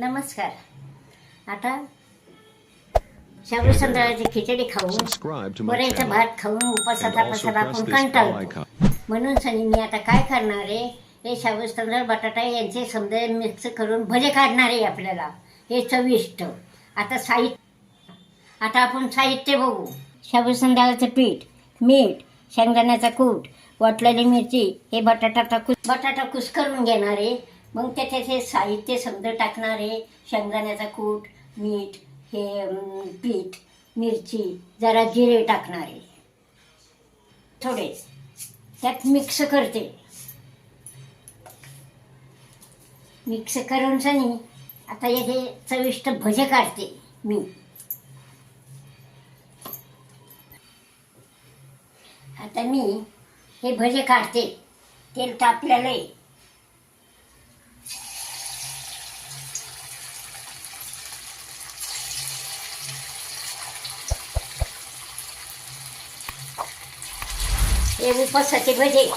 नमस्कार. आता शाबू संध्याची खिचडी खाऊन channel भात खाऊन उपासाचा पसारा आपण कंटाळतो. म्हणून सनी मी आता काय करणार आहे? हे शाबू बटाटा यांचे समजा मिक्स करून भजे काढणार आहे आपल्याला. हे चविष्ट. आता साहित्य. आता आपण साहित्य बघू. शाबू तांदळाचं पीठ मीठ शेंगदाण्याचा कूट वाटलेली मिरची हे बटाटा टाकून बटाटा कुस करून घेणार आहे. मग त्याच्यात हे साहित्य समजा टाकणार आहे शेंगदाण्याचा कूट मीठ हे पीठ मिरची जरा जिरे टाकणारे थोडे. त्यात मिक्स करते. मिक्स करून सनी आता हे चविष्ट भजे काढते मी. आता मी हे भजे काढते. तेल तापलेलं आहे. हे उपासाचे भजे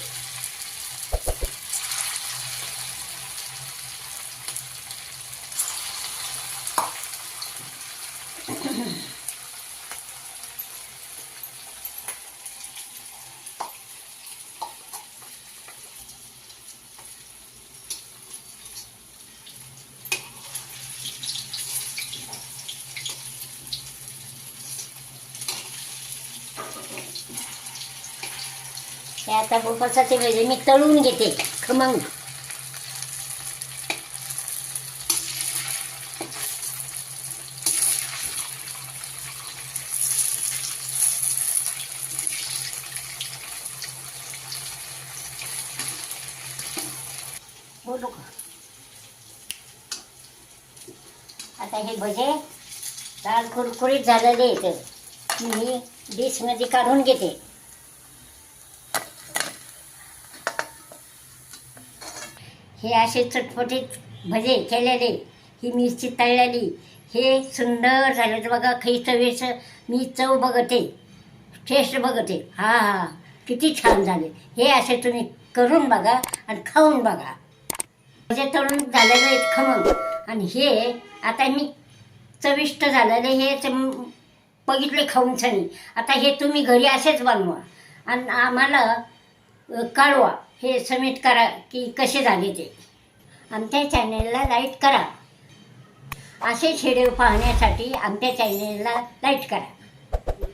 हे आता बोपासाचे भजे मी तळून घेते. खमंग बोलू का? आता हे भजे लाल कुरकुरीत झालेले आहेत. मी डिशमध्ये काढून घेते. हे असे चटपटीत भजे केलेले ही मिरची तळलेली हे सुंदर झालं. तर बघा काही चवेचं मी चव बघते टेस्ट बघते. हा हा किती छान झाले. हे असे तुम्ही करून बघा आणि खाऊन बघा. भजे तळून झालेले आहेत खमंग. आणि हे आता मी चविष्ट झालेले हे बघितले खाऊन छानी आता हे तुम्ही घरी असेच बनवा. आणि आम्हाला कळवा हे सबमिट करा की कसे झाले ते. आमच्या चॅनेलला लाईक करा. असे शेड्यू पाहण्यासाठी आमच्या चॅनेलला लाईक करा.